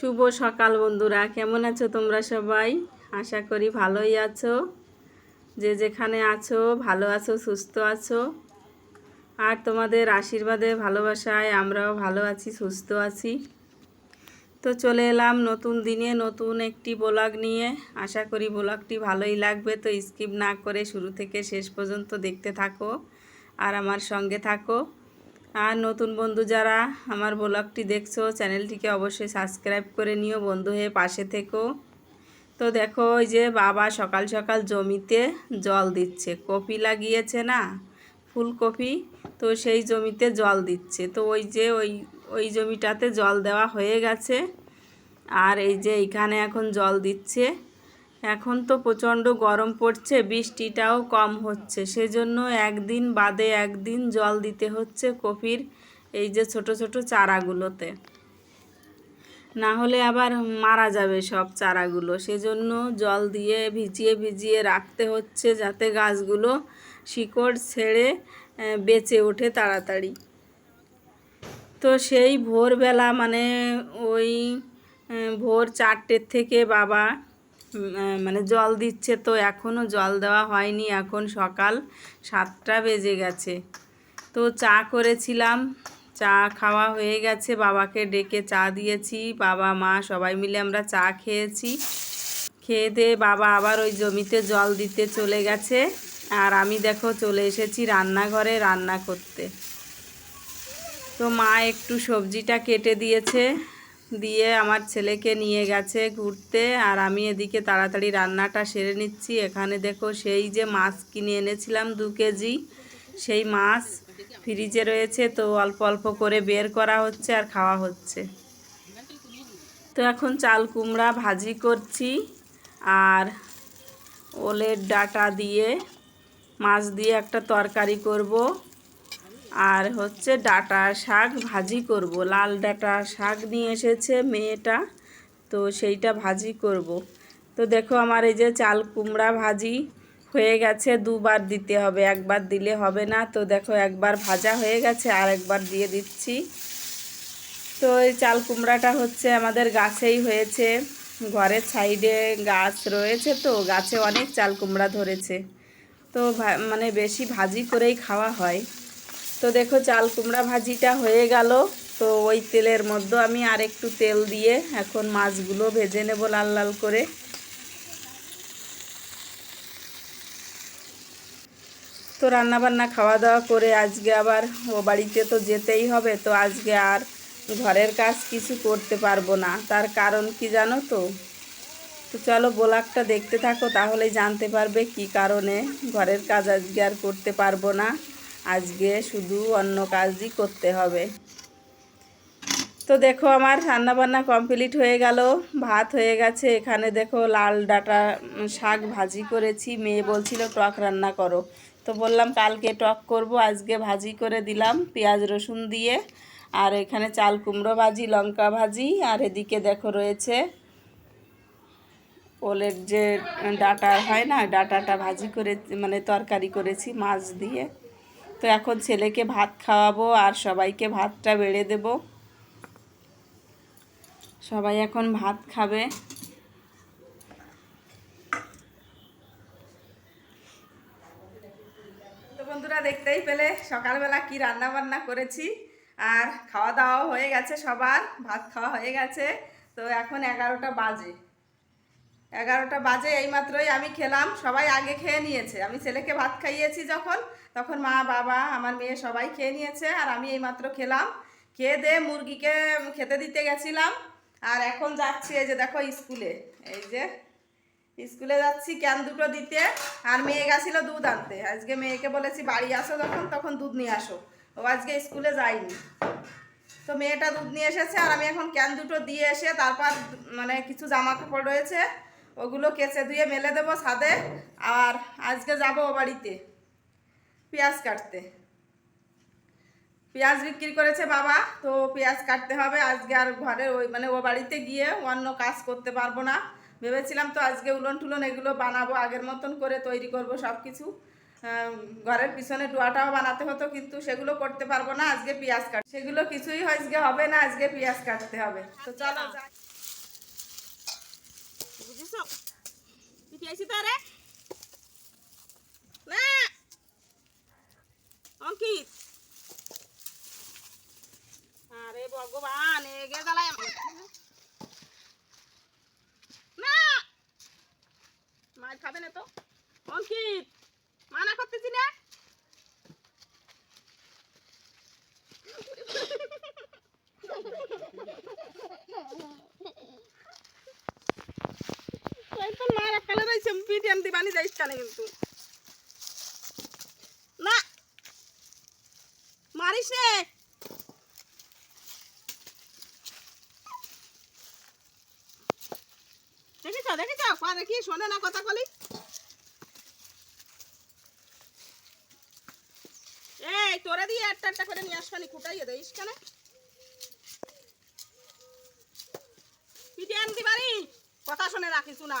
শুভ সকাল বন্ধুরা, কেমন আছো তোমরা সবাই? আশা করি ভালোই আছো। যে যেখানে আছো, ভালো আছো, সুস্থ আছো। আর তোমাদের আশীর্বাদে, ভালোবাসায় আমরাও ভালো আছি, সুস্থ আছি। তো চলে এলাম নতুন দিনে, নতুন একটি ব্লগ নিয়ে। আশা করি ব্লগটি ভালোই লাগবে, তো স্কিপ না করে শুরু থেকে শেষ পর্যন্ত দেখতে থাকো আর আমার সঙ্গে থাকো। আর নতুন বন্ধু যারা আমার ব্লগটি দেখছ, চ্যানেলটিকে অবশ্যই সাবস্ক্রাইব করে নিও বন্ধু হয়ে পাশে থেকো। তো দেখো, ওই যে বাবা সকাল সকাল জমিতে জল দিচ্ছে। কপি লাগিয়েছে না? ফুলকপি। তো সেই জমিতে জল দিচ্ছে। তো ওই যে ওই ওই জমিটাতে জল দেওয়া হয়ে গেছে। আর এই যে এখানে এখন জল দিচ্ছে। এখন তো প্রচণ্ড গরম পড়ছে, বৃষ্টিটাও কম হচ্ছে। সেজন্য একদিন বাদে একদিন জল দিতে হচ্ছে কপির এই যে ছোট ছোট চারাগুলোতে। না হলে আবার মারা যাবে সব চারাগুলো। সেজন্য জল দিয়ে ভিজিয়ে ভিজিয়ে রাখতে হচ্ছে যাতে গাছগুলো শিকড় ছেড়ে বেঁচে ওঠে তাড়াতাড়ি। তো সেই ভোরবেলা মানে ওই ভোর চারটের থেকে বাবা মানে জল দিচ্ছে তো এখনও জল দেওয়া হয়নি, এখন সকাল সাতটা বেজে গেছে। তো চা করেছিলাম, চা খাওয়া হয়ে গেছে, বাবাকে ডেকে চা দিয়েছি, বাবা, মা সবাই মিলে আমরা চা খেয়েছি। খেয়ে দিয়ে বাবা আবার ওই জমিতে জল দিতে চলে গেছে। আর আমি দেখো চলে এসেছি রান্নাঘরে রান্না করতে। তো মা একটু সবজিটা কেটে দিয়েছে। দিয়ে আমার ছেলেকে নিয়ে গেছে ঘুরতে আর আমি এদিকে তাড়াতাড়ি রান্নাটা সেরে নিচ্ছি। এখানে দেখো সেই যে মাছ কিনে এনেছিলাম দু কেজি, সেই মাছ ফ্রিজে রয়েছে তো অল্প অল্প করে বের করা হচ্ছে আর খাওয়া হচ্ছে। তো এখন চাল কুমড়া ভাজি করছি আর ওলের ডাটা দিয়ে মাছ দিয়ে একটা তরকারি করব। আর হচ্ছে ডাটা শাক ভাজি করব। লাল ডাটা শাক নিয়ে এসেছে মেয়েটা, তো সেইটা ভাজি করব। তো দেখো আমার এই যে চাল কুমড়া ভাজি হয়ে গেছে, দুবার দিতে হবে, একবার দিলে হবে না। তো দেখো একবার ভাজা হয়ে গেছে, আর একবার দিয়ে দিচ্ছি। তো এই চাল কুমড়াটা হচ্ছে আমাদের গাছেই হয়েছে। ঘরের সাইডে গাছ রয়েছে তো, গাছে অনেক চাল কুমড়া ধরেছে। তো মানে বেশি ভাজি করেই খাওয়া হয়। তো দেখো চাল কুমড়া ভাজিটা হয়ে গেল। তো ওই তেলের মধ্যে আমি আর একটু তেল দিয়ে এখন মাছগুলো ভেজে নেব লাল লাল করে। তো রান্না বান্না খাওয়া দাওয়া করে আজকে আবার ও বাড়িতে তো যেতেই হবে, তো আজকে আর ঘরের কাজ কিছু করতে পারব না। তার কারণ কি জানো তো? তো চলো ব্লগটা দেখতে থাকো, তাহলেই জানতে পারবে কি কারণে ঘরের কাজ আজকে আর করতে পারব না। আজকে শুধু অন্য কাজই করতে হবে। তো দেখো আমার রান্না বান্না কমপ্লিট হয়ে গেল, ভাত হয়ে গেছে। এখানে দেখো লাল ডাটা শাক ভাজি করেছি। মেয়ে বলছিল, টক রান্না করো। তো বললাম, কালকে টক করব, আজকে ভাজি করে দিলাম পেঁয়াজ রসুন দিয়ে। আর এখানে চাল কুমড়ো ভাজি, লঙ্কা ভাজি। আর এদিকে দেখো রয়েছে ওলের যে ডাটা হয় না, ডাটাটা ভাজি করে মানে তরকারি করেছি মাছ দিয়ে। তো এখন ছেলেকে ভাত খাওয়াবো আর সবাইকে ভাতটা বেড়ে দেব। সবাই এখন ভাত খাবে। তো বন্ধুরা দেখতেই পেলে, সকালবেলা কি রান্না বান্না করেছি। আর খাওয়া দাওয়াও হয়ে গেছে সবার, ভাত খাওয়া হয়ে গেছে। তো এখন এগারোটা বাজে। এগারোটা বাজে এইমাত্রই আমি খেলাম, সবাই আগে খেয়ে নিয়েছে। আমি ছেলেকে ভাত খাইয়েছি যখন, তখন মা, বাবা, আমার মেয়ে সবাই খেয়ে নিয়েছে আর আমি এইমাত্র খেলাম। খেয়ে দিয়ে মুরগিকে খেতে দিতে গেছিলাম। আর এখন যাচ্ছি এই যে দেখো স্কুলে, এই যে স্কুলে যাচ্ছি ক্যান দুটো দিতে। আর মেয়ে গেছিল দুধ আনতে। আজকে মেয়েকে বলেছি, বাড়ি আসো যখন, তখন দুধ নিয়ে আসো। ও আজকে স্কুলে যায়নি। তো মেয়েটা দুধ নিয়ে এসেছে আর আমি এখন ক্যান দুটো দিয়ে এসে তারপর মানে কিছু জামা কাপড় রয়েছে ওগুলো কেচে ধুয়ে মেলে দেবো ছাদে আর আজকে যাব বাড়িতে পেঁয়াজ কাটতে। পেঁয়াজ বিক্রি করেছে বাবা, তো পেঁয়াজ কাটতে হবে। আজকে আর ঘরে ওই মানে ও বাড়িতে গিয়ে অন্য কাজ করতে পারব না। ভেবেছিলাম তো আজকে উলন টুলন এগুলো বানাবো, আগের মতন করে তৈরি করব সব কিছু ঘরের পিছনে ডোয়াটাও বানাতে হতো, কিন্তু সেগুলো করতে পারব না। আজকে পেঁয়াজ কাট সেগুলো কিছুই আজকে হবে না, আজকে পেঁয়াজ কাটতে হবে। তো চলো পিটি আইছি তো রে না অঙ্কিত আরে ভগবান এগে জ্বালায় আমার। না মার খাবে না তো অঙ্কিত মানা করতেছি না একদম মার ফেলে রয়েছে বানি যাইস কানে কিন্তু? না! মারিস রে দেখেছ দেখেছ? শোনে না কথা বলি এই, তোরা দিয়ে একটা একটা করে নিয়ে আসবানি কুটাইয়ে দেইস কেন? কথা শুনে রাখিস না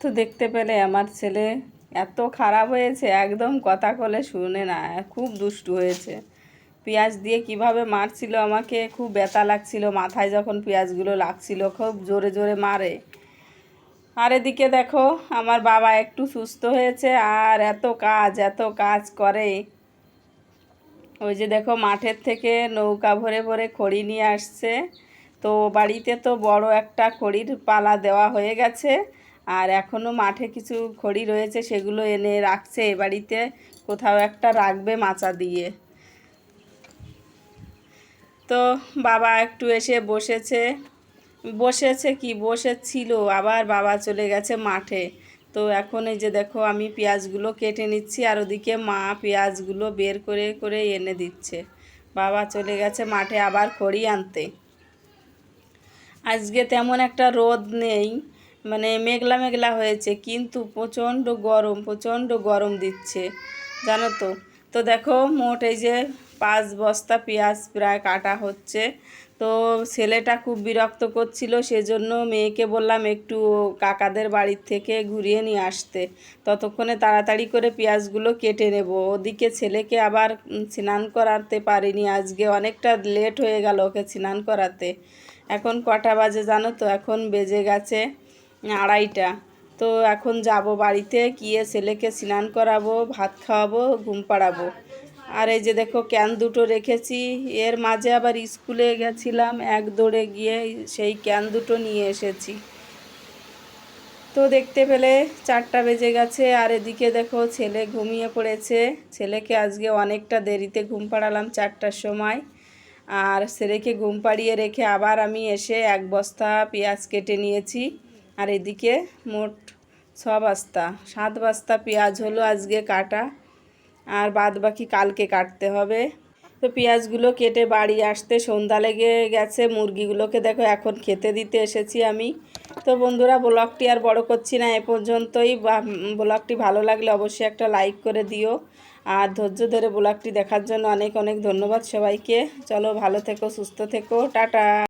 তো দেখতে পেলে আমার ছেলে এত খারাপ হয়েছে, একদম কথা কলে শুনে না, খুব দুষ্টু হয়েছে। পেঁয়াজ দিয়ে কীভাবে মারছিল আমাকে, খুব ব্যথা লাগছিল, মাথায় যখন পেঁয়াজগুলো লাগছিল, খুব জোরে জোরে মারে। আর এদিকে দেখো, আমার বাবা একটু সুস্থ হয়েছে, আর এত কাজ এত কাজ করে। ওই যে দেখো, মাঠের থেকে নৌকা ভরে ভরে খড়ি নিয়ে আসছে। তো বাড়িতে তো বড় একটা খড়ির পালা দেওয়া হয়ে গেছে, আর এখনও মাঠে কিছু খড়ি রয়েছে সেগুলো এনে রাখছে এ বাড়িতে, কোথাও একটা রাখবে মাচা দিয়ে। তো বাবা একটু এসে বসেছে বসেছে কি? বসেছিল, আবার বাবা চলে গেছে মাঠে। তো এখন এই যে দেখো আমি পেঁয়াজগুলো কেটে নিচ্ছি, আর ওদিকে মা পেঁয়াজগুলো বের করে করে এনে দিচ্ছে। বাবা চলে গেছে মাঠে আবার খড়ি আনতে। আজকে তেমন একটা রোদ নেই মানে মেঘলা মেঘলা হয়েছে, কিন্তু প্রচণ্ড গরম প্রচণ্ড গরম দিচ্ছে, জানো তো। তো দেখো, মোট এই যে পাঁচ বস্তা পেঁয়াজ প্রায় কাটা হচ্ছে। তো ছেলেটা খুব বিরক্ত করছিল, সেজন্য মেয়েকে বললাম একটু কাকাদের বাড়ির থেকে ঘুরিয়ে নিয়ে আসতে। ততক্ষণে তাড়াতাড়ি করে পেঁয়াজগুলো কেটে নেব। ওদিকে ছেলেকে আবার স্নান করাতে পারিনি, আজকে অনেকটা লেট হয়ে গেল ওকে স্নান করাতে। এখন কটা বাজে জানো তো? এখন বেজে গেছে আড়াইটা। তো এখন যাব বাড়িতে, গিয়ে ছেলেকে স্নান করাবো, ভাত খাওয়াবো, ঘুম পাড়াবো। আর এই যে দেখো ক্যান দুটো রেখেছি। এর মাঝে আবার স্কুলে গেছিলাম, এক দৌড়ে গিয়ে সেই ক্যান দুটো নিয়ে এসেছি। তো দেখতে পেলে চারটা বেজে গেছে, আর এদিকে দেখো ছেলে ঘুমিয়ে পড়েছে। ছেলেকে আজকে অনেকটা দেরিতে ঘুম পাড়ালাম চারটার সময়। আর ছেলেকে ঘুম পাড়িয়ে রেখে আবার আমি এসে এক বস্তা পেঁয়াজ কেটে নিয়েছি। আর এদিকে মোট ছ বস্তা, সাত বস্তা পেঁয়াজ হলো আজকে কাটা। আর বাদ বাকি কালকে কাটতে হবে। তো পেঁয়াজগুলো কেটে বাড়ি আসতে সন্ধ্যা লেগে গেছে, মুরগিগুলোকে দেখো এখন খেতে দিতে এসেছি আমি। তো বন্ধুরা, ব্লগটি আর বড় করছি না, এ পর্যন্তই। ব্লগটি ভালো লাগলে অবশ্যই একটা লাইক করে দিও। আর ধৈর্য ধরে ব্লগটি দেখার জন্য অনেক অনেক ধন্যবাদ সবাইকে। চলো ভালো থেকো, সুস্থ থেকো। টাটা।